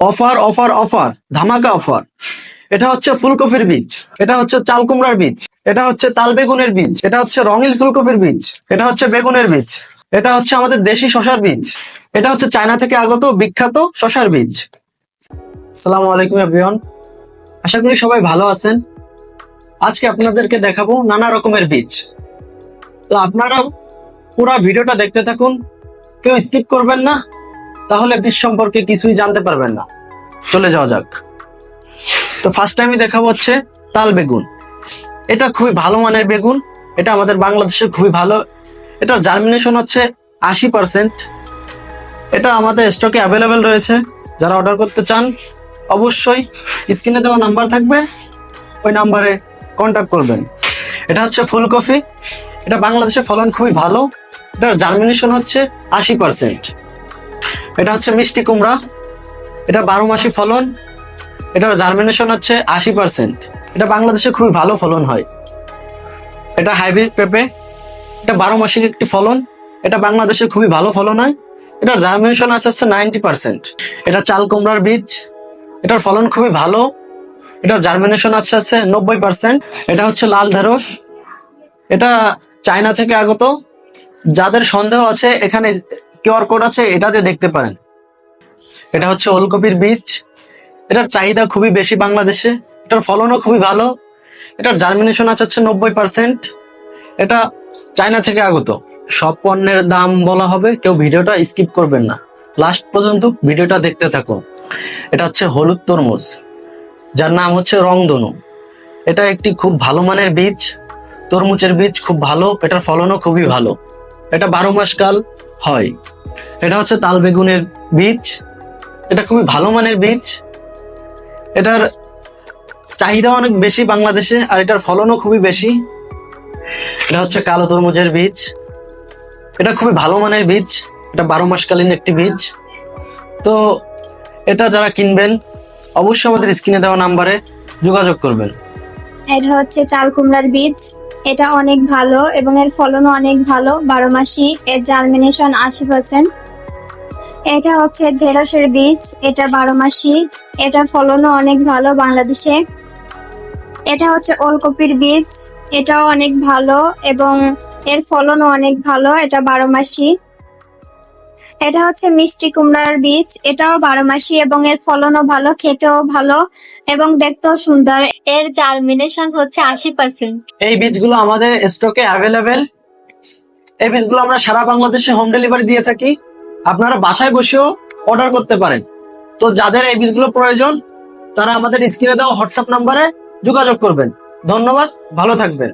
Offer offer offer, ধামাকা offer. এটা হচ্ছে ফুলকপির বীজ, এটা হচ্ছে চাল কুমড়ার বীজ, এটা হচ্ছে তাল বেগুনের বীজ, এটা হচ্ছে রঙিন ফুলকপির বীজ, এটা হচ্ছে বেগুনের বীজ, এটা হচ্ছে আমাদের দেশি শশার বীজ, এটা হচ্ছে চায়না থেকে আগত বিখ্যাত শশার বীজ। আসসালামু আলাইকুম এভরিওয়ান আশা করি সবাই ভালো আছেন। আজকে আপনাদেরকে দেখাবো নানা রকমের বীজ। তো আপনারা পুরো ভিডিওটা দেখতে থাকুন, কেউ স্কিপ করবেন না। তাহলে বীজ সম্পর্কে কিছুই জানতে পারবেন না। চলে যাওয়া যাক। তো ফার্স্ট টাইমই দেখাবো হচ্ছে তাল বেগুন। এটা খুবই ভালো মানের বেগুন। এটা আমাদের বাংলাদেশে খুবই ভালো। এটার জার্মিনেশন হচ্ছে আশি পার্সেন্ট এটা আমাদের স্টকে অ্যাভেলেবেল রয়েছে। যারা অর্ডার করতে চান, অবশ্যই স্ক্রিনে দেওয়া নাম্বার থাকবে। ওই নাম্বারে কন্ট্যাক্ট করবেন। এটা হচ্ছে ফুলকপি। এটা বাংলাদেশে ফলন খুবই ভালো। এটার জার্মিনেশন হচ্ছে আশি পার্সেন্ট এটা হচ্ছে মিষ্টি কুমড়া। এটা বারো মাসি ফলন। এটার জার্মিনেশন হচ্ছে আশি পার্সেন্ট এটা বাংলাদেশে খুবই ভালো ফলন হয়। এটা হাইব্রিড পেঁপে। এটা বারো মাসিক একটি ফলন। এটা বাংলাদেশে খুবই ভালো ফলন হয়। এটার জার্মিনেশন আছে হচ্ছে নাইনটি পার্সেন্ট এটা চাল কুমড়ার বীজ। এটার ফলন খুবই ভালো। এটার জার্মিনেশন আছে আছে নব্বই পার্সেন্ট এটা হচ্ছে লাল ঢেঁড়স। এটা চায়না থেকে আগত। যাদের সন্দেহ আছে, এখানে কিউআর কোড আছে, এটা দিয়ে দেখতে পারেন। এটা হচ্ছে ওলকপির বীজ। এটার চাহিদা খুবই বেশি বাংলাদেশে। এটার ফলনও খুবই ভালো। এটার জার্মিনেশন আছে হচ্ছে নব্বই পার্সেন্ট এটা চায়না থেকে আগত। সব পণ্যের দাম বলা হবে। কেউ ভিডিওটা স্কিপ করবেন না। লাস্ট পর্যন্ত ভিডিওটা দেখতে থাকুন এটা হচ্ছে হলুদ তরমুজ। যার নাম হচ্ছে রংধনু। এটা একটি খুব ভালো মানের বীজ। তরমুজের বীজ খুব ভালো। এটার ফলনও খুবই ভালো। এটা বারো মাস কাল হয়। এটা হচ্ছে তাল বেগুনের বীজ। এটা খুবই ভালো মানের বীজ। এটার চাহিদা অনেক বেশি বাংলাদেশে, আর এটার ফলনও খুবই বেশি। এটা হচ্ছে কালো তরমুজের বীজ। এটা খুবই ভালো মানের বীজ। এটা বারো মাসকালীন একটি বীজ। তো এটা যারা কিনবেন, অবশ্যই আমাদের স্ক্রিনে দেওয়া নাম্বারে যোগাযোগ করবেন। এটা হচ্ছে চাল কুমড়ার বীজ। এটা অনেক ভালো এবং এর ফলনও অনেক ভালো, বারো মাসি এর জার্মিনেশন আশি পার্সেন্ট এটা হচ্ছে ঢেঁড়সের বীজ, এটা বারো মাসি এটা ফলনও অনেক ভালো বাংলাদেশে। এটা হচ্ছে ওলকপির বীজ, এটাও অনেক ভালো এবং এর ফলনও অনেক ভালো, এটা বারো মাসি এটা হচ্ছে মিষ্টি কুমড়ার বীজ। এটাও বারো মাসি এবং এর ফলনও ভালো, খেতেও ভালো এবং দেখতেও সুন্দর। এর জার্মিনেশন হচ্ছে আশি পার্সেন্ট এই বীজগুলো আমাদের স্টকে অ্যাভেলেবেল এই বীজগুলো আমরা সারা বাংলাদেশে হোম ডেলিভারি দিয়ে থাকি। আপনারা বাসায় বসেও অর্ডার করতে পারেন। তো যাদের এই বীজগুলো প্রয়োজন, তারা আমাদের স্ক্রিনে দেওয়া হোয়াটসঅ্যাপ নাম্বারে যোগাযোগ করবেন। ধন্যবাদ, ভালো থাকবেন।